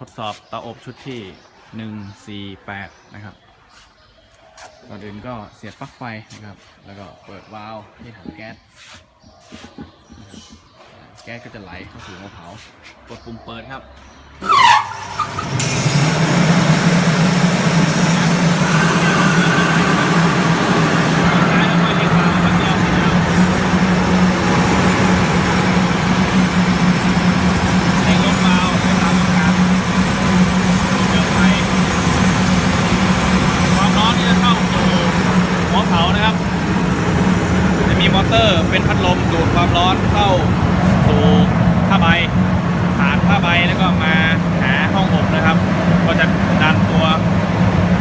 ทดสอบเตาอบชุดที่ 148 นะครับก่อนอื่นก็เสียบปลั๊กไฟนะครับ แล้วก็เปิดวาล์วที่ถังแก๊ส แก๊สก็จะไหลเข้าสู่หัวเผากดปุ่มเปิดครับ ให้ลดเบาให้ตามต้องการเครื่องไฟความร้อนที่จะเข้าสู่หัวเผา นะครับ จะมีมอเตอร์เป็นพัดลมดูดความร้อนเข้าสู่ผ้าใบผ่านผ้าใบแล้วก็มาหาห้องอบนะครับ ก็จะดันตัว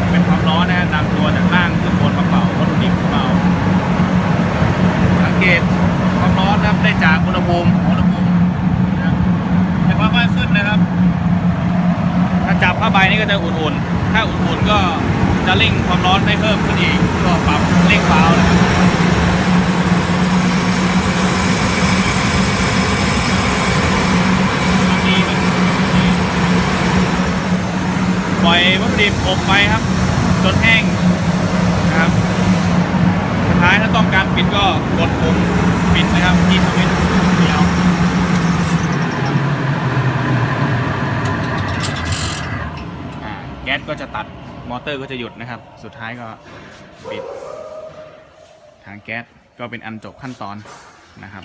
เป็นความร้อนนะดันตัวจากล่างขึ้นบนมาเป่าวัตถุดิบเป่าสังเกตความร้อนนะครับได้จากอุณหภูมิอุณหภูมินะครับจะค่อยๆขึ้นนะครับ ถ้าจับผ้าใบนี่ก็จะอุ่นๆถ้าอุ่นๆก็จะเร่งความร้อนให้เพิ่มขึ้นอีกก็ปรับานะครับดีครับ ปล่อยวัตถุดิบอบไปครับจนแห้งนะครับสุดท้ายถ้าต้องการปิดก็กดปุ่มปิดนะครับที่สวิตช์เดียวแก๊สก็จะตัดมอเตอร์ก็จะหยุดนะครับ สุดท้ายก็ปิดถังแก๊สก็เป็นอันจบขั้นตอนนะครับ